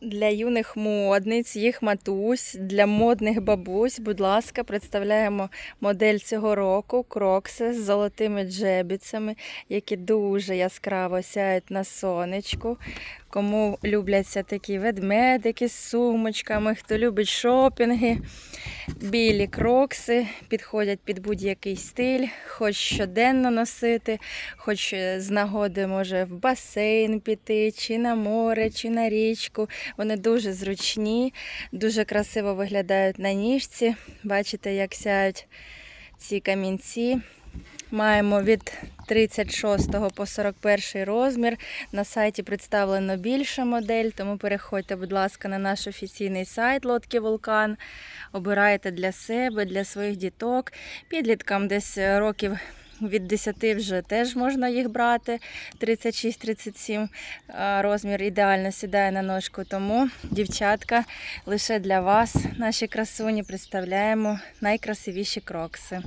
Для юних модниць, їх матусь, для модних бабусь, будь ласка, представляємо модель цього року крокси з золотими джебіцями, які дуже яскраво сяють на сонечку. Кому любляться такі ведмедики з сумочками, хто любить шопінги. Білі крокси підходять під будь-який стиль, хоч щоденно носити, хоч з нагоди може в басейн піти, чи на море, чи на річку. Вони дуже зручні, дуже красиво виглядають на ніжці. Бачите, як сяють ці камінці. Маємо від 36 по 41 розмір. На сайті представлено більша модель, тому переходьте, будь ласка, на наш офіційний сайт Лодки Вулкан. Обирайте для себе, для своїх діток. Підліткам десь років від 10 вже теж можна їх брати. 36-37 а, розмір ідеально сідає на ножку. Тому, дівчатка, лише для вас, наші красуні, представляємо найкрасивіші крокси.